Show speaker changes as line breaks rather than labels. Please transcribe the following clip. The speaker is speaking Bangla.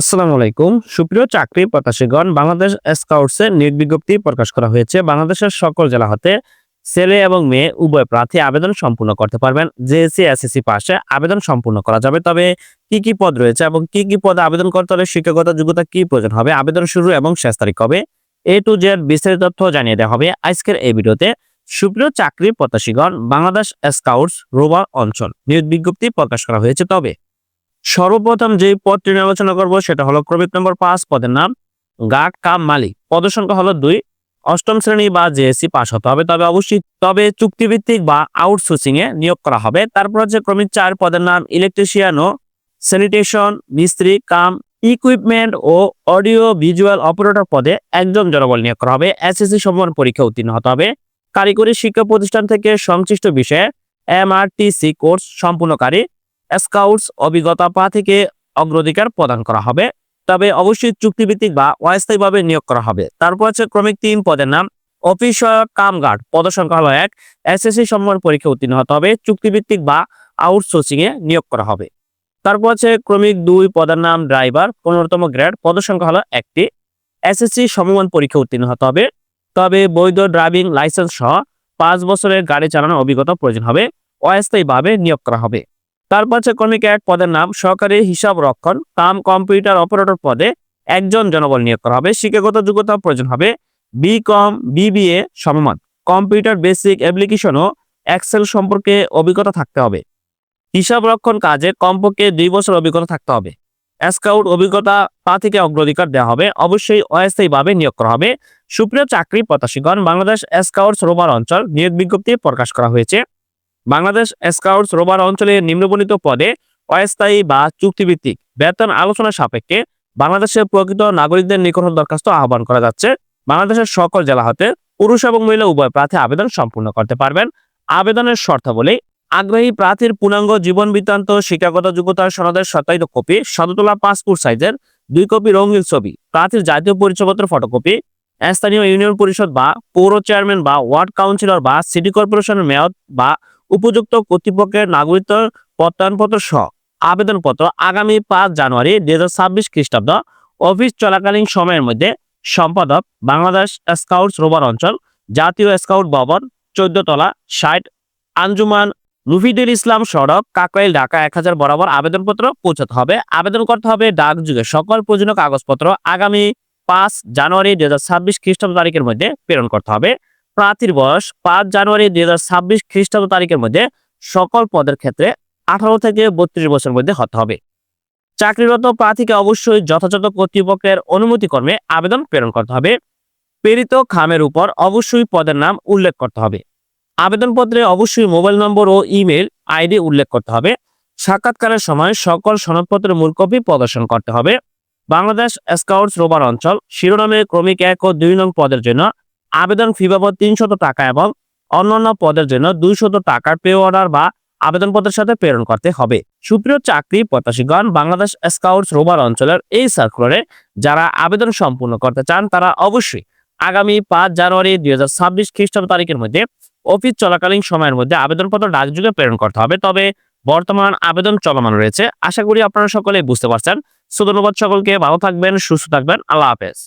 আসসালামু আলাইকুম। সুপ্রিয় চাকরি প্রত্যাশীগণ, বাংলাদেশ স্কাউটসে নিয়োগ বিজ্ঞপ্তি প্রকাশ করা হয়েছে। বাংলাদেশের সকল জেলা হতে ছেলে এবং মেয়ে উভয় প্রার্থী আবেদন সম্পূর্ণ করতে পারবেন। জেএসসি এসএসসি পাশে আবেদন সম্পূর্ণ করা যাবে। তবে কি কি পদ রয়েছে এবং কি কি পদে আবেদন করতে হলে শিক্ষাগত যোগ্যতা কি প্রয়োজন হবে, আবেদন শুরু এবং শেষ তারিখ হবে এ টু জেড বিস্তারিত তথ্য জানিয়ে দেওয়া হবে আজকের এই ভিডিওতে। সুপ্রিয় চাকরি প্রত্যাশীগণ, বাংলাদেশ স্কাউটস রোবার অঞ্চল নিয়োগ বিজ্ঞপ্তি প্রকাশ করা হয়েছে। তবে সর্বপ্রথম যে পদটি নিয়ে আলোচনা করব সেটা হলো ক্রমিক নম্বর পাঁচ, পদের নাম গার্ড কাম মালিক। পদের সংখ্যা হলো দুই, অষ্টম শ্রেণি বা জেএসসি পাস হতে হবে। তবে অবশ্যই, তবে চুক্তিভিত্তিক বা আউটসোর্সিং এ নিয়োগ করা হবে। তারপর হচ্ছে ক্রমিক চার, পদের নাম ইলেকট্রিশিয়ান ও স্যানিটেশন মিস্ত্রি, কাম, ইকুইপমেন্ট ও অডিও ভিজুয়াল অপারেটর পদে একজন জনবল নিয়োগ করা হবে। এসএসসি সমান পরীক্ষা উত্তীর্ণ হতে হবে। কারিগরি শিক্ষা প্রতিষ্ঠান থেকে সংশ্লিষ্ট বিষয়ে এমআরটিসি কোর্স সম্পূর্ণকারী স্কাউটস অভিজ্ঞতা পা থেকে অগ্রাধিকার প্রদান করা হবে। তবে অবশ্যই চুক্তিভিত্তিক বা অস্থায়ীভাবে নিয়োগ করা হবে। তারপর আছে ক্রমিক তিন পদের নাম। অফিস সহায়ক কাম গার্ড পদসংখ্যা হলো এক এসএসসি সম্মান পরীক্ষা উত্তীর্ণ হতে হবে। চুক্তিভিত্তিক বা আউটসোর্সিং এ নিয়োগ করা হবে। তারপর আছে ক্রমিক দুই পদের নাম ড্রাইভার পনেরোতম গ্রেড পদসংখ্যা হলো একটি এসএসসি সমমান পরীক্ষা উত্তীর্ণ হতে হবে। তবে বৈধ ড্রাইভিং লাইসেন্স সহ পাঁচ বছরের গাড়ি চালানোর অভিজ্ঞতা প্রয়োজন হবে। অস্থায়ীভাবে নিয়োগ করা হবে। তারপর হচ্ছে ক্রমিক এক পদের নাম সহকারী হিসাব রক্ষণ, কাম কম্পিউটার অপারেটর পদে একজন জনবল নিয়োগ করা হবে। শিক্ষাগত যোগ্যতা প্রয়োজন হবে বি কম বিবিএ সমমান। কম্পিউটার বেসিক অ্যাপ্লিকেশন ও এক্সেল সম্পর্কে অভিজ্ঞতা থাকতে হবে। হিসাব রক্ষণ কাজে কমপক্ষে দুই বছর অভিজ্ঞতা থাকতে হবে। স্কাউট অভিজ্ঞতা তা থেকে অগ্রাধিকার দেওয়া হবে। অবশ্যই অস্থায়ীভাবে নিয়োগ করা হবে। সুপ্রিয় চাকরি প্রত্যাশীগণ, বাংলাদেশ স্কাউটস রোবার অঞ্চল নিয়োগ বিজ্ঞপ্তি প্রকাশ করা হয়েছে। বাংলাদেশ স্কাউটস রোবার অঞ্চলের নিম্নবর্ণিত পদে অস্থায়ী বা চুক্তিভিত্তিক বেতন আলোচনা সাপেক্ষে বাংলাদেশের প্রকৃত নাগরিকদের নিকট দরখাস্ত আহ্বান করা যাচ্ছে। বাংলাদেশের সকল জেলা হতে পুরুষ এবং মহিলা উভয় প্রার্থী আবেদন সম্পূর্ণ করতে পারবেন। আবেদনের শর্তাবলী, আগ্রহী প্রার্থীর পূর্ণাঙ্গ জীবন বৃত্তান্ত, শিক্ষাগত যোগ্যতার সনদের সত্যায়িত কপি শততলা পাসপোর্ট সাইজের দুই কপি রঙিন ছবি, প্রার্থীর জাতীয় পরিচয়পত্র, ফটোকপি, স্থানীয় ইউনিয়ন পরিষদ বা পৌর চেয়ারম্যান বা ওয়ার্ড কাউন্সিলর বা সিটি কর্পোরেশনের মেয়র বা উপযুক্ত কর্তৃপক্ষের নাগরিকত্ব প্রত্যয়নপত্র সহ আবেদনপত্র আগামী পাঁচ জানুয়ারি দুই হাজার ছাব্বিশ খ্রিস্টাব্দ অফিস চলাকালীন সময়ের মধ্যে সম্পাদক বাংলাদেশ স্কাউটস রোবার অঞ্চল, জাতীয় স্কাউট ভবন চোদ্দ তলা ষাট আঞ্জুমান, রুফিদুল ইসলাম সড়ক, কাকরাইল, ঢাকা এক হাজার বরাবর আবেদনপত্র পৌঁছাতে হবে। আবেদন করতে হবে ডাক যুগে। সকল প্রয়োজনীয় কাগজপত্র আগামী পাঁচ জানুয়ারি দুই হাজার ছাব্বিশ খ্রিস্টাব্দ তারিখের মধ্যে প্রেরণ করতে হবে। প্রার্থীর বয়স পাঁচ জানুয়ারি দুই হাজার ছাব্বিশ খ্রিস্টাব্দ তারিখের মধ্যে সকল পদের ক্ষেত্রে আঠারো থেকে বত্রিশ বছরের মধ্যে হতে হবে। চাকরিরত প্রার্থীকে অবশ্যই যথাযথ কর্তৃপক্ষের অনুমতি কর্মে আবেদন প্রেরণ করতে হবে। প্রেরিত খামের উপর অবশ্যই পদের নাম উল্লেখ করতে হবে। আবেদনপত্রে অবশ্যই মোবাইল নম্বর ও ইমেল আইডি উল্লেখ করতে হবে। সাক্ষাৎকারের সময় সকল সনদপত্রের মূল কপি প্রদর্শন করতে হবে। বাংলাদেশ স্কাউটস রোবার অঞ্চল শিরোনামে ক্রমিক এক ও দুই নং পদের জন্য আবেদন ফি বাবদ তিনশত টাকা এবং অন্যান্য পদের জন্য দুইশত টাকার পে অর্ডার বা আবেদনপত্রের সাথে প্রেরণ করতে হবে। সুপ্রিয় চাকরি প্রত্যাশীগণ, বাংলাদেশ স্কাউটস রোবার অঞ্চলের এই সার্কুলারে যারা আবেদন সম্পূর্ণ করতে চান, তারা অবশ্যই আগামী পাঁচ জানুয়ারি দুই হাজার ছাব্বিশ খ্রিস্টাব্দ তারিখের মধ্যে অফিস চলাকালীন সময়ের মধ্যে আবেদনপত্র ডাকযোগে প্রেরণ করতে হবে। তবে বর্তমান আবেদন চলমান রয়েছে। আশা করি আপনারা সকলে বুঝতে পারছেন। সো, ধন্যবাদ সকলকে। ভালো থাকবেন, সুস্থ থাকবেন। আল্লাহ হাফেজ।